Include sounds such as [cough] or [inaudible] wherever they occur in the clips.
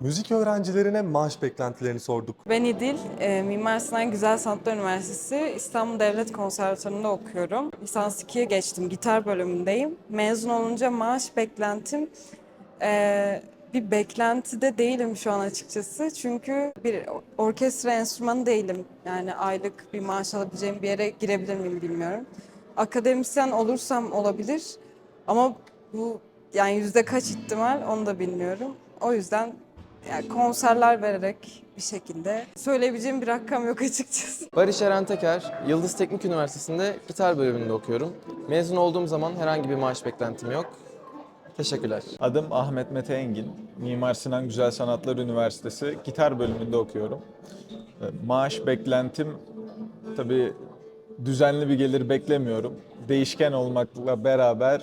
Müzik öğrencilerine maaş beklentilerini sorduk. Ben İdil, e, Mimar Sinan Güzel Sanatlar Üniversitesi İstanbul Devlet Konservatuvarı'nda okuyorum. Lisans 2'ye geçtim, gitar bölümündeyim. Mezun olunca maaş beklentim e, bir beklentide değilim şu an açıkçası. Çünkü bir orkestra enstrümanı değilim. Yani aylık bir maaş alabileceğim bir yere girebilir miyim bilmiyorum. Akademisyen olursam olabilir ama bu yani yüzde kaç ihtimal onu da bilmiyorum. O yüzden yani konserler vererek bir şekilde söyleyebileceğim bir rakam yok açıkçası. [laughs] Barış Eren Teker, Yıldız Teknik Üniversitesi'nde gitar bölümünde okuyorum. Mezun olduğum zaman herhangi bir maaş beklentim yok. Teşekkürler. Adım Ahmet Mete Engin. Mimar Sinan Güzel Sanatlar Üniversitesi gitar bölümünde okuyorum. E, Maaş beklentim tabii düzenli bir gelir beklemiyorum. Değişken olmakla beraber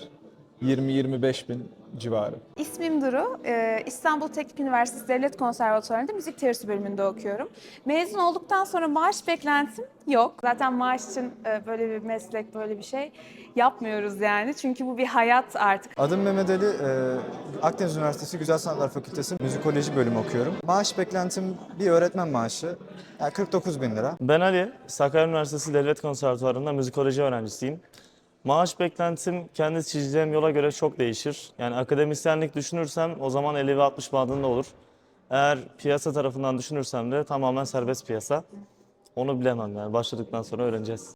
20-25 bin civarı. İsmim Duru. Ee, İstanbul Teknik Üniversitesi Devlet Konservatuvarı'nda müzik teorisi bölümünde okuyorum. Mezun olduktan sonra maaş beklentim yok. Zaten maaş için e, böyle bir meslek, böyle bir şey yapmıyoruz yani. Çünkü bu bir hayat artık. Adım Mehmet Ali, e, Akdeniz Üniversitesi Güzel Sanatlar Fakültesi Müzikoloji bölümü okuyorum. Maaş beklentim bir öğretmen maaşı, yani 49 bin lira. Ben Ali, Sakarya Üniversitesi Devlet Konservatuvarı'nda müzikoloji öğrencisiyim. Maaş beklentim kendi çizeceğim yola göre çok değişir. Yani akademisyenlik düşünürsem o zaman 50 ve 60 bandında olur. Eğer piyasa tarafından düşünürsem de tamamen serbest piyasa. Onu bilemem yani başladıktan sonra öğreneceğiz.